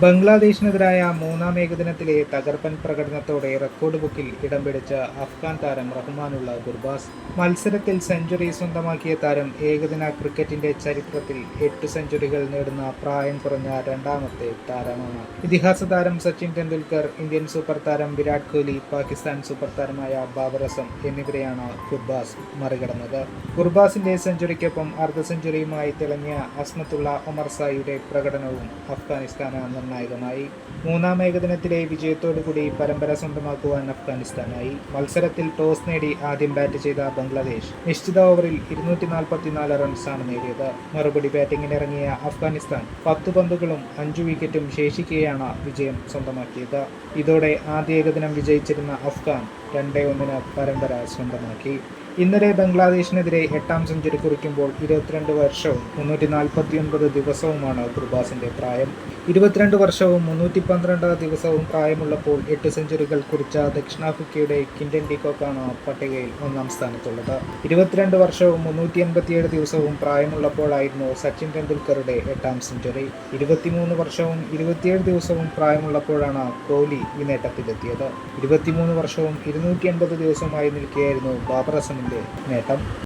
ബംഗ്ലാദേശിനെതിരായ മൂന്നാം ഏകദിനത്തിലെ തകർപ്പൻ പ്രകടനത്തോടെ റെക്കോർഡ് ബുക്കിൽ ഇടം പിടിച്ച അഫ്ഗാൻ താരം റഹ്മാനുള്ള ഗുർബാസ് മത്സരത്തിൽ സെഞ്ചുറി സ്വന്തമാക്കിയ താരം ഏകദിന ക്രിക്കറ്റിന്റെ ചരിത്രത്തിൽ എട്ട് സെഞ്ചുറികൾ നേടുന്ന പ്രായം കുറഞ്ഞ രണ്ടാമത്തെ താരമാണ്. ഇതിഹാസ താരം സച്ചിൻ ടെണ്ടുൽക്കർ ഇന്ത്യൻ സൂപ്പർ താരം വിരാട് കോഹ്ലി പാകിസ്ഥാൻ സൂപ്പർ താരമായ ബാബർ അസം എന്നിവരെയാണ് ഗുർബാസ് മറികടന്നത്. ഗുർബാസിന്റെ സെഞ്ചുറിക്കൊപ്പം അർദ്ധ സെഞ്ചുറിയുമായി തിളങ്ങിയ അസ്മത്തുള്ള ഒമർ സായിയുടെ പ്രകടനവും അഫ്ഗാനിസ്ഥാന് നിർണായകമായി. മൂന്നാം ഏകദിനത്തിലെ വിജയത്തോടുകൂടി പരമ്പര സ്വന്തമാക്കുവാൻ അഫ്ഗാനിസ്ഥാനായി. മത്സരത്തിൽ ടോസ് നേടി ആദ്യം ബാറ്റ് ചെയ്ത ബംഗ്ലാദേശ് നിശ്ചിത ഓവറിൽ ഇരുന്നൂറ്റി നാൽപ്പത്തിനാല് റൺസാണ് നേടിയത്. മറുപടി ബാറ്റിംഗിനിറങ്ങിയ അഫ്ഗാനിസ്ഥാൻ പത്ത് പന്തുകളും അഞ്ചു വിക്കറ്റും ശേഷിക്കെയാണ് വിജയം സ്വന്തമാക്കിയത്. ഇതോടെ ആദ്യ ഏകദിനം വിജയിച്ചിരുന്ന അഫ്ഗാൻ രണ്ടേ ഒന്നിന് പരമ്പര സ്വന്തമാക്കി ഇന്നലെ ബംഗ്ലാദേശിനെതിരെ എട്ടാം സെഞ്ചുറി കുറിക്കുമ്പോൾ ഇരുപത്തിരണ്ട് വർഷവും മുന്നൂറ്റി നാൽപ്പത്തി ഒൻപത് ദിവസവുമാണ് കുർബാസിന്റെ പ്രായം. ഇരുപത്തിരണ്ട് വർഷവും മുന്നൂറ്റി പന്ത്രണ്ട് ദിവസവും പ്രായമുള്ളപ്പോൾ എട്ട് സെഞ്ചുറികൾ കുറിച്ച ദക്ഷിണാഫ്രിക്കയുടെ കിൻഡൻ ഡിക്കോക്കാണ് പട്ടികയിൽ ഒന്നാം സ്ഥാനത്തുള്ളത്. ഇരുപത്തിരണ്ട് വർഷവും മുന്നൂറ്റി എൺപത്തിയേഴ് ദിവസവും പ്രായമുള്ളപ്പോഴായിരുന്നു സച്ചിൻ ടെണ്ടുൽക്കറുടെ എട്ടാം സെഞ്ചുറി. ഇരുപത്തിമൂന്ന് വർഷവും ഇരുപത്തിയേഴ് ദിവസവും പ്രായമുള്ളപ്പോഴാണ് കോഹ്ലി ഈ നേട്ടത്തിലെത്തിയത്. ഇരുപത്തിമൂന്ന് വർഷവും ഇരുന്നൂറ്റി എൺപത് ദിവസമായി നിൽക്കുകയായിരുന്നു ബാബർ അസമിന്റെ നേട്ടം.